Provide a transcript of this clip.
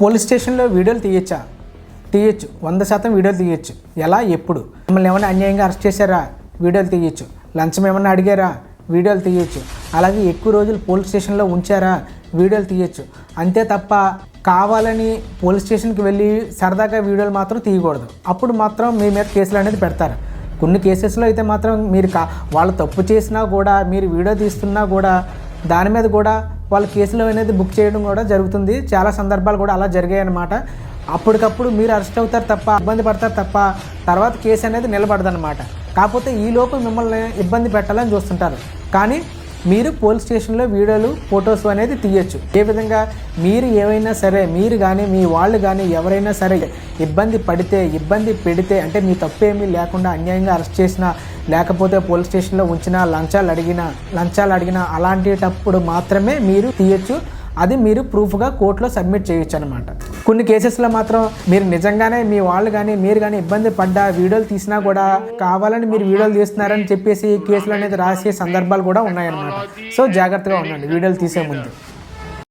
Police స్టేషన్లో వీడియోలు తీయచ్చా? తీయచ్చు. వంద శాతం వీడియోలు తీయచ్చు. ఎలా? ఎప్పుడు? మిమ్మల్ని ఏమైనా అన్యాయంగా అరెస్ట్ చేశారా? వీడియోలు తీయచ్చు. లంచం ఏమైనా అడిగారా? వీడియోలు తీయచ్చు. అలాగే ఎక్కువ రోజులు పోలీస్ స్టేషన్లో ఉంచారా? వీడియోలు తీయచ్చు. అంతే తప్ప కావాలని పోలీస్ స్టేషన్కి వెళ్ళి సరదాగా వీడియోలు మాత్రం తీయకూడదు. అప్పుడు మాత్రం మీ మీద కేసులు అనేది పెడతారు. కొన్ని కేసెస్లో అయితే మాత్రం మీరు కా వాళ్ళు తప్పు చేసినా కూడా మీరు వీడియో తీస్తున్నా కూడా దాని మీద కూడా వాళ్ళ కేసులు అనేది బుక్ చేయడం కూడా జరుగుతుంది. చాలా సందర్భాలు కూడా అలా జరిగాయి అన్నమాట అప్పటికప్పుడు మీరు అరెస్ట్ అవుతారు తప్ప ఇబ్బంది పడతారు తప్ప తర్వాత కేసు అనేది నిలబడదన్నమాట. కాకపోతే ఈలోపు మిమ్మల్ని ఇబ్బంది పెట్టాలని చూస్తుంటారు. కానీ మీరు పోలీస్ స్టేషన్లో వీడియోలు ఫొటోస్ అనేది తీయచ్చు. ఏ విధంగా మీరు ఏవైనా సరే మీరు కానీ మీ వాళ్ళు కానీ ఎవరైనా సరే ఇబ్బంది పడితే ఇబ్బంది పెడితే అంటే మీ తప్పేమీ లేకుండా అన్యాయంగా అరెస్ట్ చేసినా లేకపోతే పోలీస్ స్టేషన్లో ఉంచినా లంచాలు అడిగినా లంచాలు అడిగినా అలాంటిటప్పుడు మాత్రమే మీరు తీయచ్చు. అది మీరు ప్రూఫ్గా కోర్టులో సబ్మిట్ చేయొచ్చు అనమాట కొన్ని కేసెస్లో మాత్రం మీరు నిజంగానే మీ వాళ్ళు కానీ మీరు కానీ ఇబ్బంది పడ్డా వీడియోలు తీసినా కూడా కావాలని మీరు వీడియోలు తీస్తున్నారని చెప్పేసి కేసులు అనేది రాసే సందర్భాలు కూడా ఉన్నాయన్నమాట. సో జాగ్రత్తగా ఉండండి వీడియోలు తీసే ముందు.